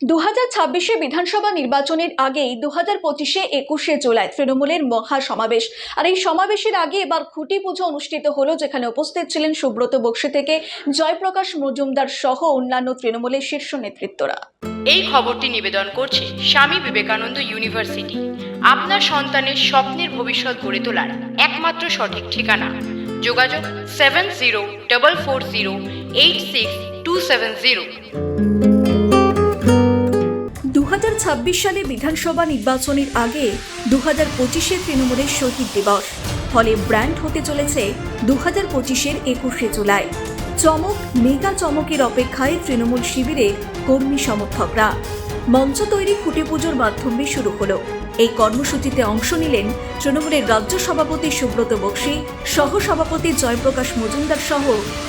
দু হাজার ছাব্বিশে বিধানসভা নির্বাচনের আগেই দু হাজার পঁচিশে একুশে জুলাই তৃণমূলের মহা সমাবেশ আর এই সমাবেশের আগে এবার খুঁটি পুজো অনুষ্ঠিত হলো, যেখানে উপস্থিত ছিলেন সুব্রত বক্সী থেকে জয়প্রকাশ মজুমদার সহ অন্যান্য তৃণমূলের শীর্ষ নেতৃত্বরা। এই খবরটি নিবেদন করছে স্বামী বিবেকানন্দ ইউনিভার্সিটি। আপনার সন্তানের স্বপ্নের ভবিষ্যৎ গড়ে তোলার একমাত্র সঠিক ঠিকানা। যোগাযোগ seven zero double four zero eight six two seven zero. সালে বিধানসভা নির্বাচনের আগে দু হাজার পঁচিশে তৃণমূলের শহীদ দিবস। ফলে ব্র্যান্ড হতে চলেছে দু হাজার পঁচিশের একুশে জুলাই। চমক, মেগা চমকের অপেক্ষায় তৃণমূল শিবিরের কর্মী সমর্থকরা। মঞ্চ তৈরি খুঁটি পুজোর মাধ্যমে শুরু হলো। এই কর্মসূচিতে অংশ নিলেন তৃণমূলের রাজ্য সভাপতি সুব্রত বক্সী সহ সভাপতি জয়প্রকাশ মজুমদার সহ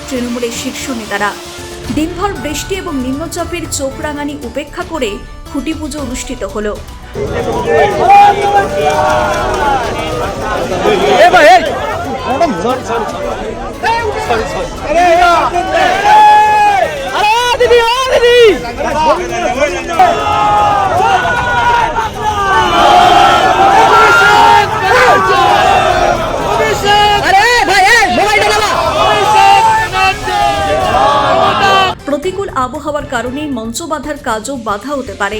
তৃণমূলের শীর্ষ নেতারা। দিনভর বৃষ্টি এবং নিম্নচাপের চোখ রাঙানি উপেক্ষা করে খুঁটি পুজো অনুষ্ঠিত হলো। আরে প্রতিকূল আবহাওয়ার কারণে মঞ্চ বাঁধার কাজও বাধা হতে পারে।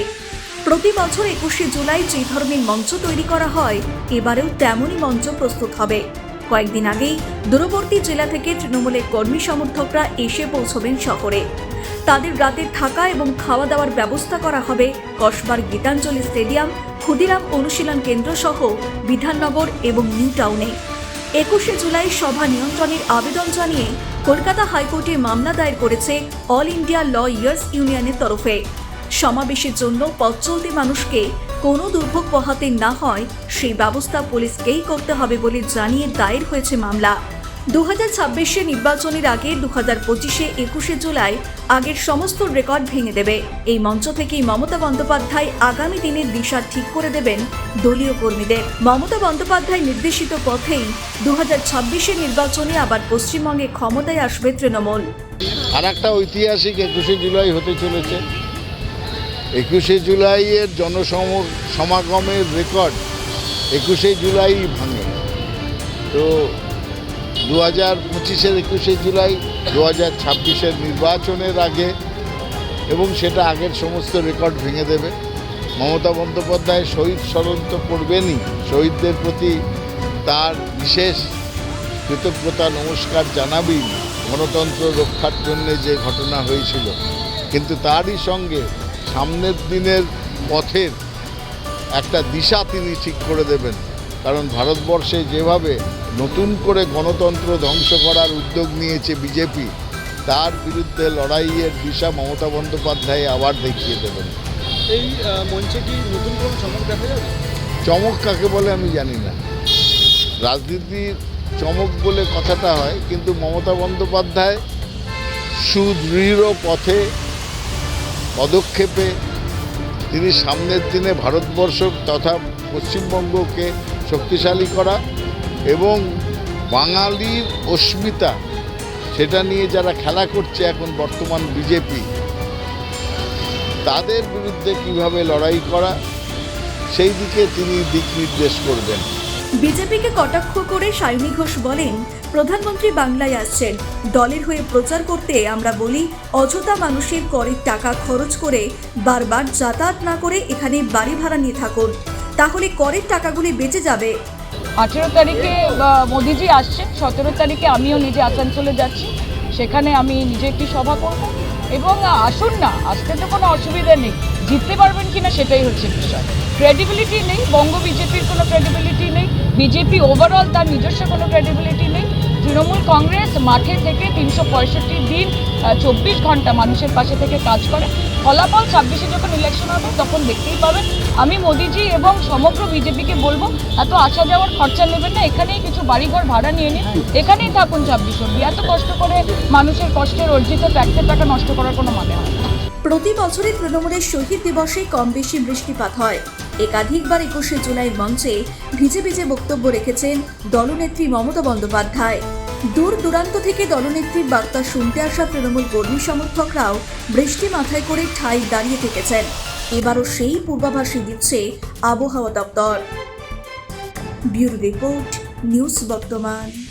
প্রতি বছর একুশে জুলাই যে ধরনের মঞ্চ তৈরি করা হয়, এবারেও তেমনই মঞ্চ প্রস্তুত হবে। কয়েকদিন আগেই দূরবর্তী জেলা থেকে তৃণমূলের কর্মী সমর্থকরা এসে পৌঁছবেন শহরে। তাদের রাতে থাকা এবং খাওয়া দাওয়ার ব্যবস্থা করা হবে কসবার গীতাঞ্জলি স্টেডিয়াম, ক্ষুদিরাম অনুশীলন কেন্দ্র সহ বিধাননগর এবং নিউ টাউনে। একুশে জুলাই সভা নিয়ন্ত্রণের আবেদন জানিয়ে কলকাতা হাইকোর্টে মামলা দায়ের করেছে অল ইন্ডিয়া ল ইয়ার্স ইউনিয়নের তরফে। সমাবেশের জন্য পথ চলতি মানুষকে কোনো দুর্ভোগ পোহাতে না হয়, সেই ব্যবস্থা পুলিশকেই করতে হবে বলে জানিয়ে দায়ের হয়েছে মামলা। দু হাজার ছাব্বিশে নির্বাচনের আগে দু হাজার পঁচিশে একুশে জুলাই আগের সমস্ত রেকর্ড ভেঙে দেবে। এই মঞ্চ থেকেই মমতা বন্দ্যোপাধ্যায় আগামী দিনের দিশা ঠিক করে দেবেন দলীয় কর্মীদের। মমতা বন্দ্যোপাধ্যায় নির্দেশিত পথেই দু হাজার ছাব্বিশে নির্বাচনে আবার পশ্চিমবঙ্গে ক্ষমতায় আসবে তৃণমূল। আর একটা ঐতিহাসিক একুশে জুলাই হতে চলেছে। একুশে জুলাইয়ের জনসম সমাগমের রেকর্ড একুশে জুলাই ভাঙে। তো দু হাজার পঁচিশের একুশে জুলাই দু হাজার ছাব্বিশের নির্বাচনের আগে এবং সেটা আগের সমস্ত রেকর্ড ভেঙে দেবে। মমতা বন্দ্যোপাধ্যায় শহীদ স্মরণ তো করবেনই। শহীদদের প্রতি তার বিশেষ কৃতজ্ঞতা, নমস্কার জানাবি গণতন্ত্র রক্ষার জন্য যে ঘটনা হয়েছিল। কিন্তু তারই সঙ্গে সামনের দিনের পথের একটা দিশা তিনি ঠিক করে দেবেন। কারণ ভারতবর্ষে যেভাবে নতুন করে গণতন্ত্র ধ্বংস করার উদ্যোগ নিয়েছে বিজেপি তার বিরুদ্ধে লড়াইয়ের দিশা মমতা বন্দ্যোপাধ্যায় আবার দেখিয়ে দেবেন। এই মঞ্চে কি নতুন কোনো চমক দেখা যাবে? চমক কাকে বলে আমি জানি না। রাজনীতির চমক বলে কথাটা হয় কিন্তু মমতা বন্দ্যোপাধ্যায় সুদৃঢ় পথে পদক্ষেপে তিনি সামনের দিনে ভারতবর্ষ তথা পশ্চিমবঙ্গকে শক্তিশালী করা এবং বাঙালির অস্মিতা, সেটা নিয়ে যারা খেলা করছে এখন বর্তমান বিজেপি, তাদের বিরুদ্ধে কীভাবে লড়াই করা, সেই দিকে তিনি দিক নির্দেশ করবেন। বিজেপিকে কটাক্ষ করে সায়নী ঘোষ বলেন, প্রধানমন্ত্রী বাংলায় আসছেন। দলের হয়ে প্রচার করতে আমরা বলি, অযথা মানুষের করের টাকা খরচ করে বারবার যাতায়াত না করে এখানে বাড়ি ভাড়া নিয়ে থাকুন। তাহলে করের টাকাগুলি বেঁচে যাবে। আঠেরো তারিখে মোদিজি আসছেন, সতেরো তারিখে আমিও নিজে আসানসোলে যাচ্ছি। সেখানে আমি নিজে একটি সভা করব। এবং আসুন না, আসতে তো কোনো অসুবিধা নেই। জিততে পারবেন কিনা সেটাই হচ্ছে বিষয়। ক্রেডিবিলিটি নেই, বঙ্গ বিজেপির কোনো ক্রেডিবিলিটি নেই। বিজেপি ওভারঅল তার নিজস্ব কোনো ক্রেডিবিলিটি নেই। তৃণমূল কংগ্রেস মাঠে থেকে তিনশো পঁয়ষট্টি দিন চব্বিশ ঘণ্টা মানুষের পাশে থেকে কাজ করে। ফলাফল ছাব্বিশে যখন ইলেকশন হবে, তখন দেখতেই পাবেন। আমি মোদিজি এবং সমগ্র বিজেপিকে বলব, এত আসা যাওয়ার খরচা নেবেন না, এখানেই কিছু বাড়িঘর ভাড়া নিয়ে নিন। এখানেই থাকুন ছাব্বিশ অব্দি এত কষ্ট করে মানুষের কষ্টের অর্জিত ট্যাক্সের টাকা নষ্ট করার কোনো মানে হয় প্রতি বছরই তৃণমূলের শহীদ দিবসে কম বেশি বৃষ্টিপাত হয়। একাধিকবার একুশে জুলাই মঞ্চে ভিজে ভিজে বক্তব্য রেখেছেন দলনেত্রী মমতা বন্দ্যোপাধ্যায়। দূর দূরান্ত থেকে দলনেত্রীর বার্তা শুনতে আসা তৃণমূল কর্মী সমর্থকরাও বৃষ্টি মাথায় করে ঠাই দাঁড়িয়ে থেকেছেন। এবারও সেই পূর্বাভাসই দিচ্ছে আবহাওয়া দপ্তর। ব্যুরো রিপোর্ট, নিউজ বর্তমান।